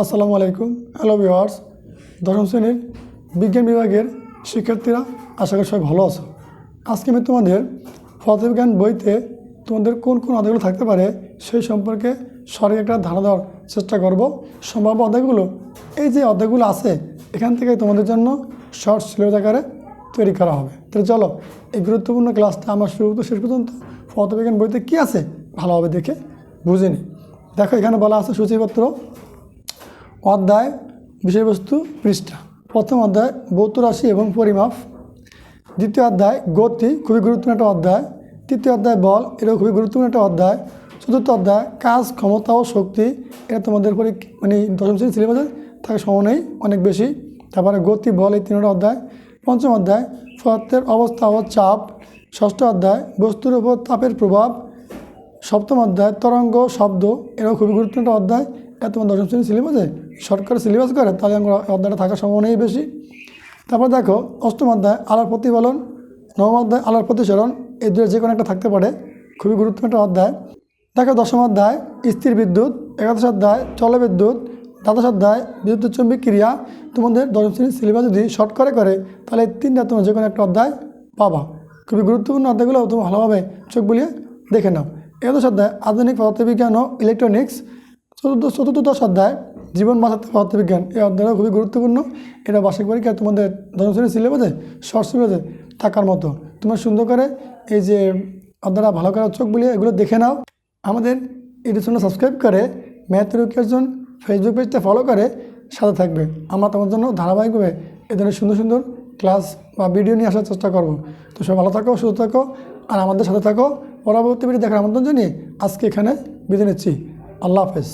আসসালামু আলাইকুম। Hello viewers দশম শ্রেণির বিজ্ঞান বিভাগের শিক্ষার্থীরা, আশা করি সবাই ভালো আছো। আজকে আমি তোমাদের পদার্থবিজ্ঞান বইতে তোমাদের কোন কোন অধ্যায়গুলো থাকতে পারে সেই সম্পর্কে সঠিক একটা ধারণা দেওয়ার চেষ্টা করব। সম্ভাব্য অধ্যায়গুলো, এই যে অধ্যায়গুলো আছে, এখান থেকে তোমাদের জন্য শর্ট সিলেবাস আকারে তৈরি করা হবে। তাহলে চলো, এই গুরুত্বপূর্ণ ক্লাসটা আমার শুরু তো শেষ পর্যন্ত পদার্থবিজ্ঞান বইতে কী আছে ভালোভাবে দেখে বুঝে নিই। দেখো, এখানে বলা আছে সূচিপত্র অধ্যায় বিষয়বস্তু পৃষ্ঠা। প্রথম অধ্যায় ভৌত রাশি এবং পরিমাপ। দ্বিতীয় অধ্যায় গতি, খুবই গুরুত্বপূর্ণ একটা অধ্যায়। তৃতীয় অধ্যায় বল, এটাও খুবই গুরুত্বপূর্ণ একটা অধ্যায়। চতুর্থ অধ্যায় কাজ, ক্ষমতা ও শক্তি, এটা তোমাদের পরীক্ষা মানে দশম শ্রেণির সিলেবাসে থাকার সময় অনেক বেশি। তারপরে গতি, বল, এই তিনটা অধ্যায়। পঞ্চম অধ্যায়, পদার্থের অবস্থা ও চাপ। ষষ্ঠ অধ্যায়, বস্তুর উপর তাপের প্রভাব। সপ্তম অধ্যায়, তরঙ্গ, শব্দ, এটাও খুবই গুরুত্বপূর্ণ অধ্যায়। এটা তোমার দশম শ্রেণির সিলেবাসে সরকার সিলেবাস করে, তাহলে আমরা অধ্যায়টা থাকার সম্ভাবনাই বেশি। তারপর দেখো, অষ্টম অধ্যায়, আলার প্রতিফলন, নবম অধ্যায়, আলার প্রতিসরণ, এই দুটো যে কোনো একটা থাকতে পারে। খুবই গুরুত্বপূর্ণ একটা অধ্যায়। দেখো, দশম অধ্যায়, স্থির বিদ্যুৎ, একাদশ অধ্যায় জলবিদ্যুৎ দ্বাদশ অধ্যায় বিদ্যুৎ চম্বিক ক্রিয়া। তোমাদের দশম শ্রেণির সিলেবাস যদি শর্ট করে করে, তাহলে তিনটা তোমার যে কোনো একটা অধ্যায় পাবা। খুবই গুরুত্বপূর্ণ অধ্যায়গুলো তুমি ভালোভাবে চোখ বুলিয়ে দেখে নাও। একাদশ অধ্যায়, আধুনিক পদার্থবিজ্ঞান ও ইলেকট্রনিক্স চতুর্থ চতুর্দশ অধ্যায় জীবন বাঁচাতে পদার্থবিজ্ঞান এই অধ্যায়টা খুবই গুরুত্বপূর্ণ। এটা বার্ষিক পরীক্ষা তোমাদের দশম শ্রেণির সিলেবাসে শর্ট সিলেবাসে থাকার মতো। তোমরা সুন্দর করে এই যে অধ্যায়টা ভালো করে চোখ বুলিয়ে এগুলো দেখে নাও। আমাদের ইউটিউব চ্যানেল সাবস্ক্রাইব করে ম্যাথ এডুকেশন ফেসবুক পেজটা ফলো করে সাথে থাকবে। আমরা তোমার জন্য ধারাবাহিকভাবে এ ধরনের সুন্দর সুন্দর ক্লাস বা ভিডিও নিয়ে আসার চেষ্টা করব। তো সব ভালো থাকো, সুস্থ থাকো, আর আমাদের সাথে থাকো। পরবর্তী ভিডিও দেখার আমন্ত্রণ জানিয়ে আজকে এখানে বিদায় নিচ্ছি। আল্লাহ হাফেজ।